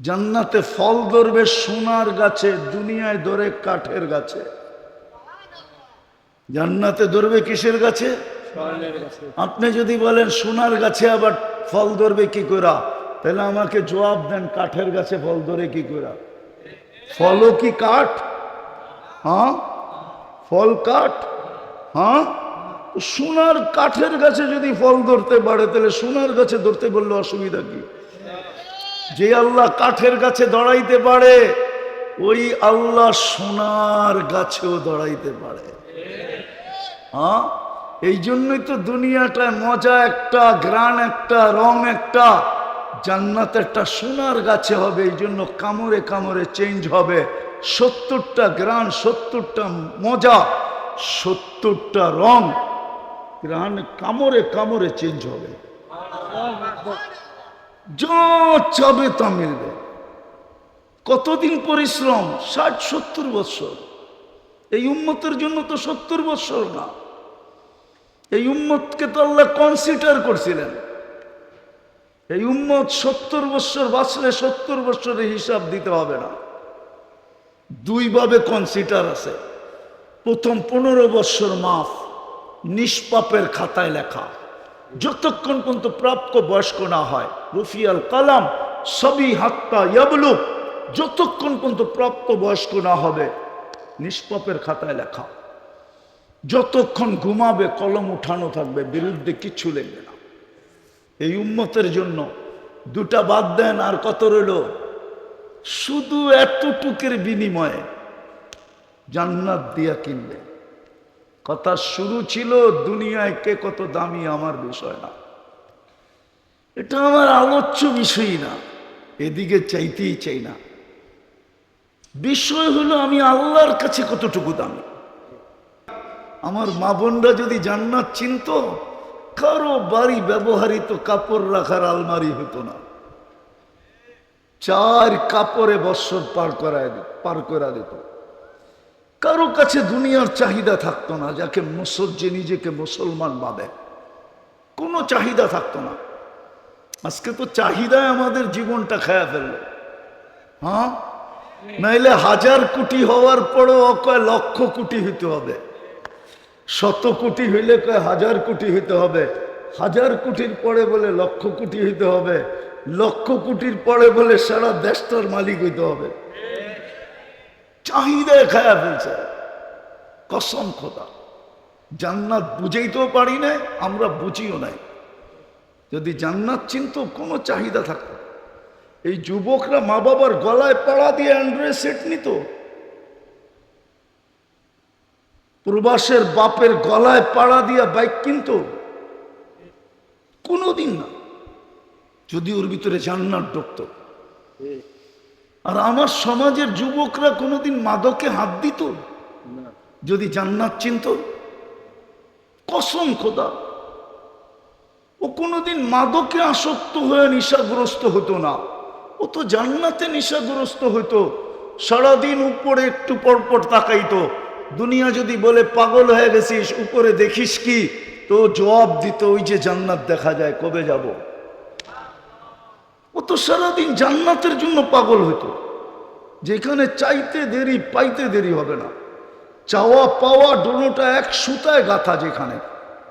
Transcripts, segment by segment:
জান্নাতে ফল ধরবে সোনার গাছে দুনিয়ায় ধরে কাঠের গাছে। জান্নাতে ধরবে কিসের গাছে? আপনি যদি বলেন সোনার গাছে আবার ফল ধরবে কি করা? তাহলে আমাকে জবাব দেন কাঠের গাছে ফল ধরে কি করা? ফলও কি কাঠ? হ্যাঁ? ফল কাঠ? হ্যাঁ? সোনার কাঠের গাছে যদি ফল ধরতে পারে তাহলে সোনার গাছে ধরতে বললে অসুবিধা কি? যে আল্লাহ কাঠের গাছে দাঁড়াইতে পারে, ওই আল্লাহ সোনার গাছেও দাঁড়াইতে পারে। হ্যাঁ এই জন্যই তো দুনিয়াটায় মজা একটা গ্রান একটা, রং একটা, জান্নাত একটা সোনার গাছে হবে, এই জন্য কামড়ে কামড়ে চেঞ্জ হবে। সত্তরটা গ্রান সত্তরটা মজা, সত্তরটা রং গ্রান কামড়ে কামড়ে চেঞ্জ হবে। যা চাবে তা মিলবে। কতদিন পরিশ্রম? ষাট, সত্তর বৎসর এই উম্মতের জন্য তো সত্তর বৎসর না। এই উম্মতকে তো আল্লাহ কনসিডার করছিলেন। এই উম্মত সত্তর বৎসর বাঁচলে সত্তর বৎসরের হিসাব দিতে হবে না। দুইভাবে কনসিডার আছে। প্রথম পনেরো বৎসর মাফ, নিষ্পাপের খাতায় লেখা। যতক্ষণ পর্যন্ত প্রাপ্ত বয়স্ক না হয় রফিয়াল কালাম সবই হাত্তা ইয়াবলু, যতক্ষণ পর্যন্ত প্রাপ্ত বয়স্ক না হবে, নিষ্পাপের খাতায় লেখা। যতক্ষণ ঘুমাবে, কলম উঠানো থাকবে, বিরুদ্ধে কিচ্ছু লিখবে না। এই উম্মতের জন্য দুটা বাদ দেন আর কত রইল? শুধু এতটুকের বিনিময়ে জান্নাত দিয়া কিনবে কথা শুরু ছিল, দুনিয়ায় কে কত দামি আমার বিষয় না। এটা আমার আলোচ্য বিষয়ই না। এদিকে চাইতেই চাই না। বিষয় হলো আমি আল্লাহর কাছে কতটুকু দামি। আমার মা বোনরা যদি জান্নাত চিনত, কারও বাড়ি ব্যবহারিত কাপড় রাখার আলমারি হতো না। চার কাপড়ে বৎসর পার দিত পার করা দিত। কারও কাছে দুনিয়ার চাহিদা থাকতো না, যাকে মুসল, যে নিজেকে মুসলমান ভাবে। কোনো চাহিদা থাকতো না। আজকে তো চাহিদায় আমাদের জীবনটা খায়া ফেলল। হ্যাঁ? নাইলে হাজার কোটি হওয়ার পরও কয় লক্ষ কোটি হইতে হবে। শত কোটি হইলে কয় হাজার কোটি হইতে হবে। হাজার কোটির পরে বলে লক্ষ কোটি হইতে হবে। লক্ষ কোটির পরে বলে সারা দেশটার মালিক হইতে হবে। চাহিদায় খায়া ফেলছে। কসম খোদা। জান্নাত বুঝেইতেও পারি নাই, আমরা বুঝিও নাই। যদি জান্নাত চিনত, কোনো চাহিদা থাকতো। এই যুবকরা মা বাবার গলায় পাড়া দিয়ে অ্যান্ড্রয়েড সেট নিত। প্রবাসের বাপের গলায় পাড়া দিয়া বাইক কিনত। কোনোদিন না। যদি ওর ভিতরে জান্নাত ঢুকতো। আর আমার সমাজের যুবকরা কোনোদিন মাদকে হাত দিত? যদি জান্নাত চিনত? কসম খোদা। ও কোনোদিন মাদকে আসক্ত হয়ে নিশাগ্রস্ত হতো না। ও তো জান্নাতে নিশাগ্রস্ত হতো। সারাদিন উপরে একটু পরপর তাকাইতো। দুনিয়া যদি বলে পাগল হয়ে গেছিস উপরে দেখিস কি? তো জবাব দিত ওই যে জান্নাত দেখা যায় কবে যাব? ও তো সারাদিন জান্নাতের জন্য পাগল হতো যেখানে চাইতে দেরি, পাইতে দেরি হবে না। চাওয়া পাওয়া দোনোটা এক সুতায় গাথা যেখানে।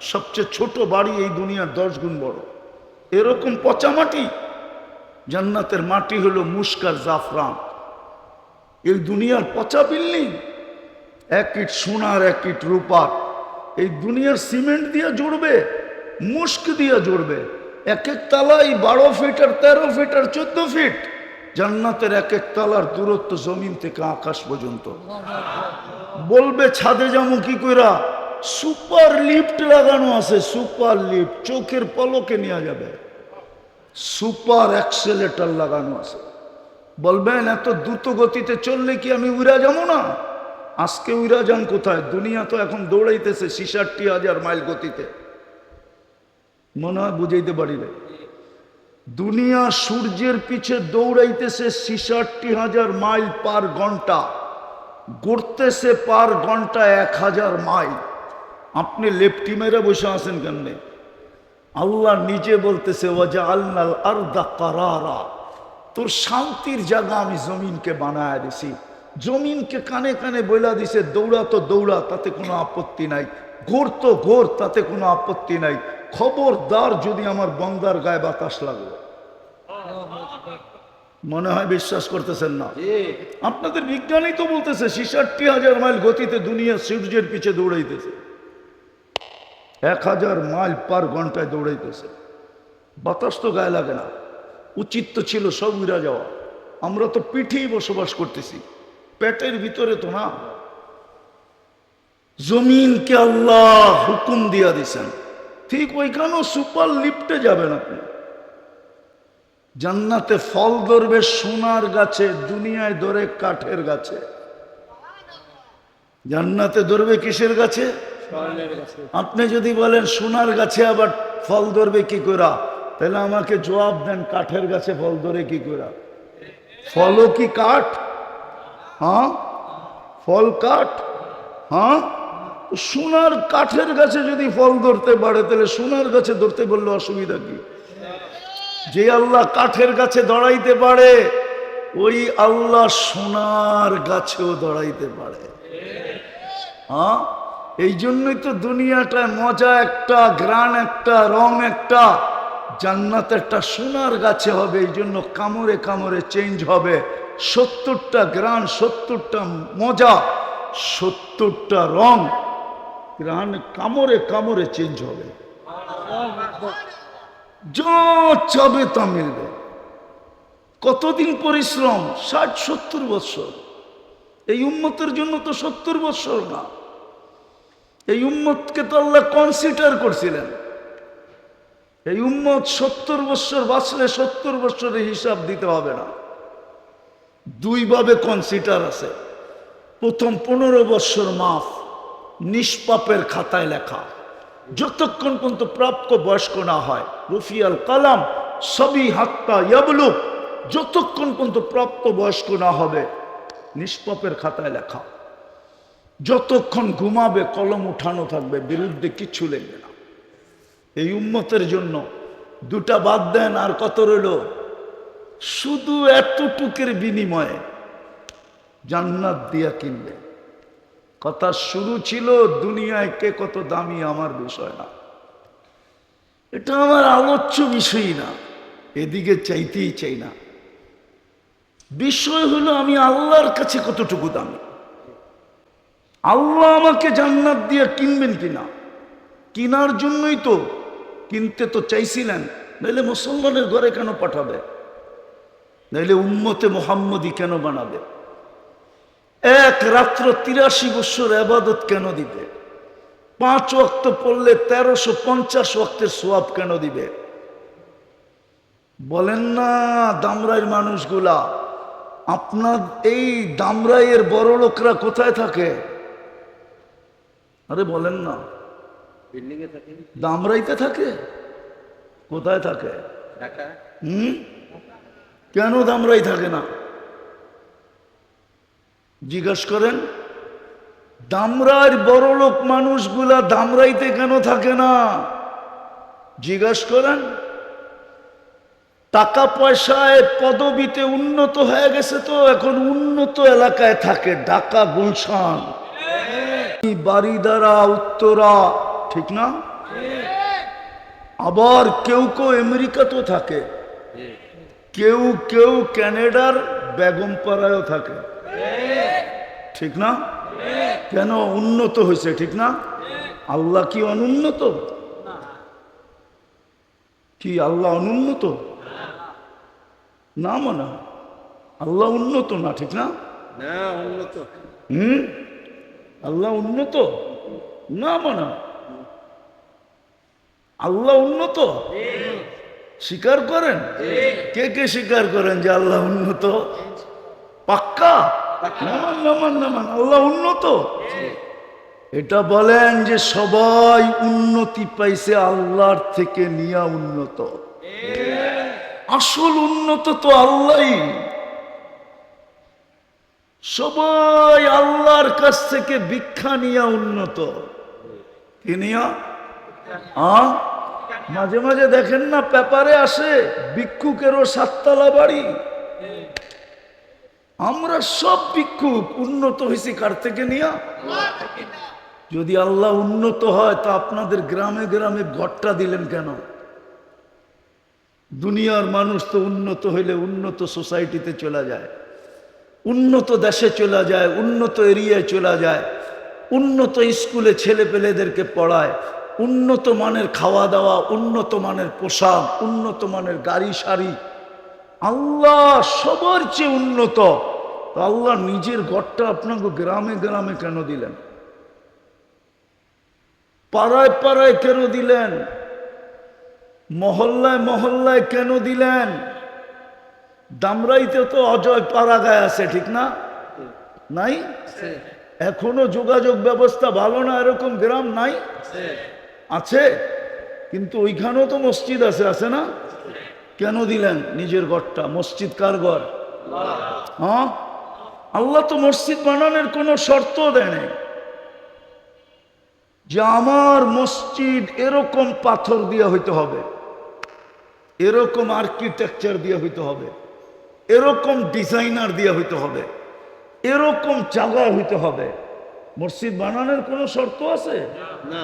সবচেয়ে ছোট বাড়ি এই দুনিয়ার দশ গুণ বড়। এরকম পচা মাটি? জান্নাতের মাটি হলো মুস্কার জাফরান। এই দুনিয়ার পচা বিল্ডিং? এক ইট সোনার এক ইট রূপার। এই দুনিয়ার সিমেন্ট দিয়ে জুড়বে, মুস্ক দিয়ে জুড়বে। এক এক তালাই বারো ফিট আর তেরো ফিট আর চোদ্দ ফিট জান্নাতের এক এক তালার দূরত্ব জমিন থেকে আকাশ পর্যন্ত। বলবে, ছাদে যাব কি কইরা? সুপার লিফট লাগানো আছে, সুপার লিফট। চোখের পলকে নেওয়া যাবে। সুপার অ্যাক্সেলেটার লাগানো আছে। বলবেন, এত দ্রুত গতিতে চললে কি আমি উড়া যাব না? আজকে উড়া যান কোথায়? দুনিয়া তো এখন দৌড়াইতেছে, ছিষট্টি হাজার মাইল গতিতে। মনে হয় বুঝাইতে পারি না দুনিয়া সূর্যের পিছে দৌড়াইতেছে ছিষট্টি হাজার মাইল পার ঘণ্টা গড়তেছে পার ঘণ্টা এক হাজার মাইল। আপনি লেফটি মেরে বসে আছেন কেমনে? আল্লাহ নিজে বলতেছে ওয়াজা আল্লাহ আর্দা কারারা। তোর শান্তির জায়গা আমি জমিনকে বানায় দিছি। জমিনকে কানে কানে বইলা দিছে, দৌড়া তো দৌড়া, তাতে কোনো আপত্তি নাই। ঘোর তো ঘোর, তাতে কোনো আপত্তি নাই। খবরদার যদি আমার বন্দার গায়ে বাতাস লাগল মনে হয় বিশ্বাস করতেছেন না। আপনাদের বিজ্ঞানী তো বলতেছে ছিষট্টি হাজার মাইল গতিতে দুনিয়া সূর্যের পিছে দৌড়াইতেছে। এক হাজার মাইল পার ঘন্টায় দৌড়াইতেছে। বাতাস তো গায়ে লাগে না। উচিত তো ছিল সব উড়া যাওয়া। আমরা তো পিঠেই বসবাস করতেছি। পেটের ভিতরে তো না। জমিনকে আল্লাহ হুকুম দিয়া দিছেন। ঠিক ওইখানেও সুপার লিফটে যাবেন আপনি। জান্নাতে ফল ধরবে সোনার গাছে, দুনিয়ায় ধরে কাঠের গাছে। জান্নাতে ধরবে কিসের গাছে? আপনি যদি বলেন সোনার গাছে আবার ফল ধরবে কি করা? তাহলে আমাকে জবাব দেন, কাঠের গাছে ফল ধরে কি করা? ফলও কি কাঠ? হ্যাঁ? ফল কাঠ? হ্যাঁ? সোনার কাঠের গাছে যদি ফল ধরতে পারে, তাহলে সোনার গাছে ধরতে বললে অসুবিধা কি? যে আল্লাহ কাঠের গাছে দাঁড়াইতে পারে, ওই আল্লাহ সোনার গাছেও দাঁড়াইতে পারে। হ্যাঁ এই জন্যই তো দুনিয়াটায় মজা একটা গ্রান একটা, রং একটা, জান্নাত একটা সোনার গাছে হবে, এই জন্য কামড়ে কামড়ে চেঞ্জ হবে। সত্তরটা গ্রান সত্তরটা মজা, সত্তরটা রং। গ্রান কামড়ে কামড়ে চেঞ্জ হবে। যা চাবে তা মিলবে। কতদিন পরিশ্রম? ষাট, সত্তর বৎসর এই উম্মতের জন্য তো সত্তর বৎসর না। এই উম্মতকে তো আল্লাহ কনসিডার করছিলেন। এই উম্মত সত্তর বৎসর বাঁচলে সত্তর বৎসরের হিসাব দিতে হবে না। দুইভাবে কনসিডার আছে। প্রথম পনেরো বৎসর মাফ। নিষ্পাপের খাতায় লেখা। যতক্ষণ পর্যন্ত প্রাপ্ত বয়স্ক না হয় রফিয়াল কালাম সবই হাত্তা ইয়াবলু, যতক্ষণ পর্যন্ত প্রাপ্ত বয়স্ক না হবে, নিষ্পাপের খাতায় লেখা। যতক্ষণ ঘুমাবে, কলম উঠানো থাকবে, বিরুদ্ধে কিচ্ছু লিখবে না। এই উম্মতের জন্য দুটা বাদ দেন আর কত রইল? শুধু এতটুকের বিনিময়ে জান্নাত দিয়া কিনবে কথা শুরু ছিল, দুনিয়ায় কে কত দামি আমার বিষয় না। এটা আমার আলোচ্য বিষয়ই না। এদিকে চাইতেই চাই না। বিষয় হলো আমি আল্লাহর কাছে কতটুকু দামি। আল্লাহ আমাকে জান্নাত দিয়ে কিনবেন কিনা কিনার জন্যই তো কিনতে তো চাইছিলেন, নাইলে মুসলমানের ঘরে কেন পাঠাবে? নাইলে উম্মতে মোহাম্মদি কেন বানাবে? এক রাত্র তিরাশি বছর আবাদত কেন দিবে? পাঁচ ওয়াক্ত পড়লে তেরোশো পঞ্চাশ ওয়াক্তের সোয়াব কেন দিবে? বলেন না দামরাইয়ের মানুষগুলা আপনার এই দামরাইয়ের বড় লোকরা কোথায় থাকে? আরে বলেন না। দামরাইতে থাকে? কোথায় থাকে? হুম? কেন দামরাই থাকে না? জিজ্ঞাসা করেন, দামরার বড় লোক মানুষগুলা দামরাইতে কেন থাকে না? জিজ্ঞাসা করেন, টাকা পয়সায় পদবিতে উন্নত হয়ে গেছে তো, এখন উন্নত এলাকায় থাকে ঢাকা, গুলশান। বাড়িদারা উত্তরা। ঠিক না? আবার কেউ কেউ আমেরিকাতেও থাকে। কেউ কেউ ক্যানাডার, বেগমপাড়ায়ও থাকে। ঠিক না? কেন উন্নত হয়েছে ঠিক না? আল্লাহ কি অনুন্নত? কি আল্লাহ অনুন্নত? না মনে আল্লাহ উন্নত না ঠিক না? উন্নত। হুম? আল্লাহ উন্নত? না মনে আল্লাহ উন্নত? স্বীকার করেন? কে কে স্বীকার করেন যে আল্লাহ উন্নত? পাক্কা? আল্লাহ উন্নত। এটা বলেন যে সবাই উন্নতি পাইছে আল্লাহর থেকে নিয়া উন্নত। আসল উন্নত তো আল্লাহ সবাই আল্লাহর কাছ থেকে ভিক্ষা নিয়া উন্নত। আ? মাঝে মাঝে দেখেন না, পেপারে আসে ভিক্ষুকেরও সাততলা বাড়ি। আমরা সব ভিক্ষুক উন্নত হয়েছি কার থেকে নিয়া? যদি আল্লাহ উন্নত হয়, তা আপনাদের গ্রামে গ্রামে ঘরটা দিলেন কেন? দুনিয়ার মানুষ তো উন্নত হইলে উন্নত সোসাইটিতে চলে যায়, উন্নত দেশে চলে যায়, উন্নত এরিয়ায় চলে যায়, উন্নত স্কুলে ছেলে পেলেদেরকে পড়ায়, উন্নত মানের খাওয়া দাওয়া, উন্নত মানের পোশাক, উন্নত মানের গাড়ি সারি আল্লাহ সবার চেয়ে উন্নত। আল্লাহ নিজের ঘরটা আপনাকে গ্রামে গ্রামে কেন দিলেন? পাড়ায় পাড়ায় কেন দিলেন? মহল্লায় মহল্লায় কেন দিলেন? দামরাইতে তো অজয় পাড়াগায় আছে ঠিক না? নাই? এখনও যোগাযোগ ব্যবস্থা ভালো না এরকম গ্রাম নাই? আছে। কিন্তু ওইখানেও তো মসজিদ আছে আছে না? কেন দিলেন নিজের ঘরটা? মসজিদ কার ঘর? হ্যাঁ? আল্লাহ তো মসজিদ বানানোর কোনো শর্ত দেয় নাই। যে আমার মসজিদ এরকম পাথর দিয়ে হইতে হবে এরকম আর্কিটেকচার দিয়ে হইতে হবে এরকম ডিজাইনার দিয়ে হইতে হবে এরকম জায়গা হইতে হবে। মসজিদ বানানোর কোনো শর্ত আছে? না।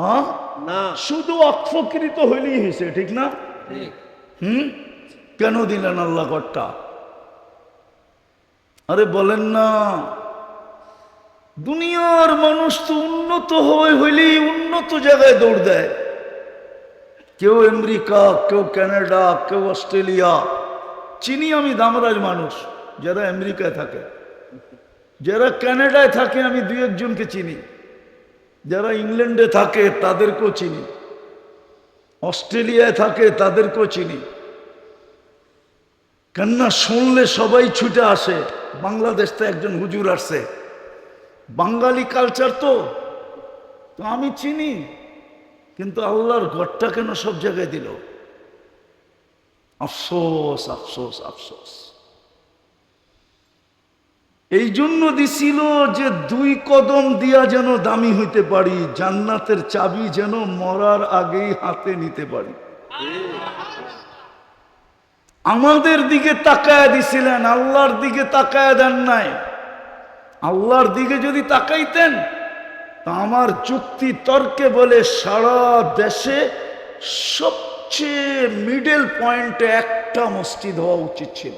হ্যাঁ? না। শুধু অক্ষকৃত হইলেই হয়েছে ঠিক না? হুম? কেন দিলেন আল্লাহ ঘরটা? আরে বলেন না। দুনিয়ার মানুষ তো উন্নত হয়ে হইলেই উন্নত জায়গায় দৌড় দেয়। কেউ আমেরিকা, কেউ কানাডা, কেউ অস্ট্রেলিয়া। চিনি আমি দামরাজ মানুষ, যারা আমেরিকায় থাকে। যারা কানাডায় থাকে আমি দুই একজনকে চিনি। যারা ইংল্যান্ডে থাকে তাদেরকেও চিনি। অস্ট্রেলিয়ায় থাকে, তাদেরকেও চিনি। কেননা শুনলে সবাই ছুটে আসে বাংলাদেশ তো একজন হুজুর আসছে। বাঙালি কালচার তো তো আমি চিনি, কিন্তু আল্লাহর ঘরটা কেন সব জায়গায় দিল? আফসোস আফসোস আফসোস। এই জন্য দিছিল যে দুই কদম দিয়া যেন দামি হইতে পারি, জান্নাতের চাবি যেন মরার আগেই হাতে নিতে পারি। আমাদের দিকে তাকায় দিছিলেন, আল্লাহর দিকে তাকায় দেন নাই। আল্লাহর দিকে যদি তাকাইতেন, তা আমার যুক্তি তর্কে বলে সারা দেশে সবচেয়ে মিডল পয়েন্টে একটা মসজিদ হওয়া উচিত ছিল।